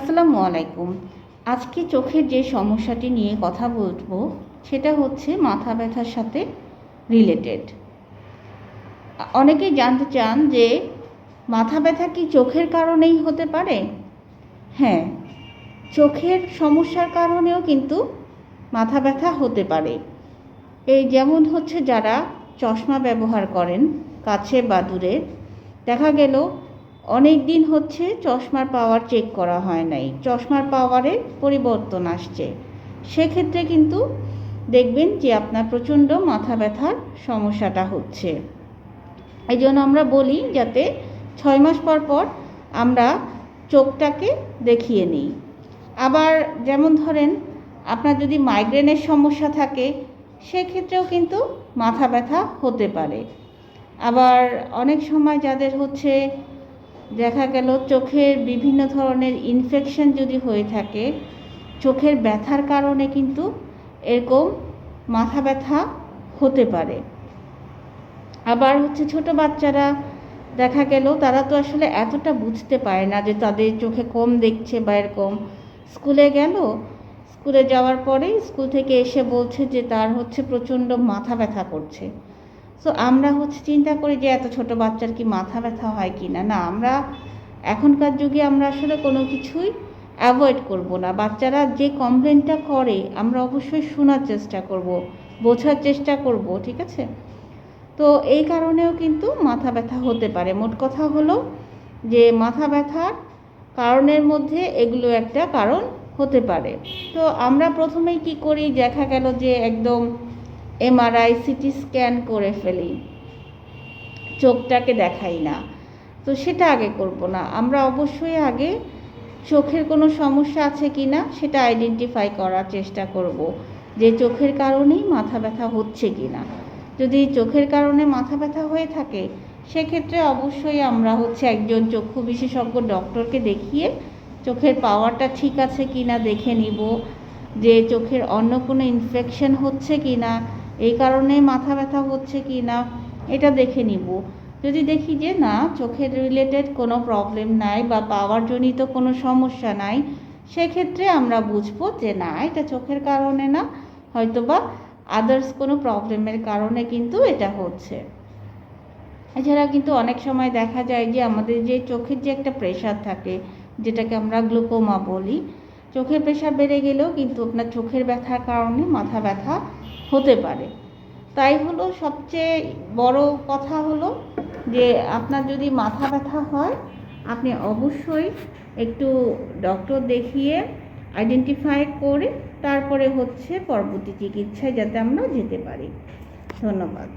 আসসালামু আলাইকুম। আজকে চোখের যে সমস্যাটি নিয়ে কথা বলব, সেটা হচ্ছে মাথা ব্যথার সাথে রিলেটেড অনেকেই জানতে চান যে মাথা ব্যথা কি চোখের কারণেই হতে পারে? হ্যাঁ চোখের সমস্যার কারণেও কিন্তু মাথা ব্যথা হতে পারে। এই যেমন হচ্ছে যারা চশমা ব্যবহার করেন, কাছে বা দূরে। দেখা গেল অনেক দিন হচ্ছে চশমার পাওয়ার চেক করা হয় নাই। চশমার পাওয়ারে পরিবর্তন আসছে। সেক্ষেত্রে কিন্তু দেখবেন যে আপনার প্রচণ্ড মাথা ব্যথার সমস্যাটা হচ্ছে। এই জন্য আমরা বলি যাতে ছয় মাস পর পর আমরা চোখটাকে দেখিয়ে নিই। আবার যেমন ধরেন, আপনার যদি মাইগ্রেনের সমস্যা থাকে, সেক্ষেত্রেও কিন্তু মাথা ব্যথা হতে পারে। আবার অনেক সময় যাদের হচ্ছে দেখা গেল চোখের বিভিন্ন ধরনের ইনফেকশন যদি হয়ে থাকে, চোখের ব্যথার কারণে কিন্তু এরকম মাথা ব্যথা হতে পারে। আবার হচ্ছে ছোট বাচ্চারা দেখা গেল তারা তো আসলে এতটা বুঝতে পারে না যে তাদের চোখে কম দেখছে বা এরকম। স্কুলে গেল, স্কুলে যাওয়ার পরে স্কুল থেকে এসে বলছে যে তার হচ্ছে প্রচণ্ড মাথা ব্যথা করছে। সো আমরা হচ্ছে চিন্তা করি যে এত ছোট বাচ্চার কি মাথা ব্যথা হয় কি না? না, আমরা এখনকার যুগে আমরা আসলে কোনো কিছুই অ্যাভয়েড করব না। বাচ্চারা যে কমপ্লেনটা করে, আমরা অবশ্যই শোনার চেষ্টা করব, বোঝার চেষ্টা করব, ঠিক আছে? তো এই কারণেও কিন্তু মাথা ব্যথা হতে পারে। মোট কথা হলো যে মাথা ব্যথার কারণের মধ্যে এগুলো একটা কারণ হতে পারে। তো আমরা প্রথমেই কি করি? দেখা গেল যে একদম এমআরআই সিটি স্ক্যান করে ফেলি। চোখটাকে দেখাই না। তো সেটা আগে করব না। আমরা অবশ্যই আগে চোখের কোনো সমস্যা আছে কি না সেটা আইডেন্টিফাই করার চেষ্টা করব যে চোখের কারণেই মাথা ব্যথা হচ্ছে কি না। যদি চোখের কারণে মাথা ব্যথা হয়ে থাকে, সেক্ষেত্রে অবশ্যই আমরা হচ্ছে একজন চক্ষু বিশেষজ্ঞ ডক্টরকে দেখিয়ে চোখের পাওয়ারটা ঠিক আছে কি না দেখে নিব যে চোখের অন্য কোনো ইনফেকশন হচ্ছে কি না। এই কারণে মাথা ব্যথা হচ্ছে কি না, এটা দেখে নিব। যদি দেখি যে না, চোখের রিলেটেড কোনো প্রবলেম নাই বা পাওয়ার জনিত কোনো সমস্যা নাই, সেক্ষেত্রে আমরা বুঝব যে না, এটা চোখের কারণে না হয়তো বা আদার্স কোনো প্রবলেমের কারণে কিন্তু এটা হচ্ছে। এছাড়া কিন্তু অনেক সময় দেখা যায় যে আমাদের যে চোখের যে একটা প্রেশার থাকে, যেটাকে আমরা গ্লুকোমা বলি চোখের প্রেশার বেড়ে গেলেও কিন্তু আপনার চোখের ব্যথার কারণে মাথা ব্যথা হতে পারে। তাই হলো সবচেয়ে বড় কথা হলো যে, আপনার যদি মাথা ব্যথা হয়, আপনি অবশ্যই একটু ডক্টর দেখিয়ে আইডেন্টিফাই করে তারপরে হচ্ছে পরবর্তী চিকিৎসায় যাতে আমরা যেতে পারি। ধন্যবাদ।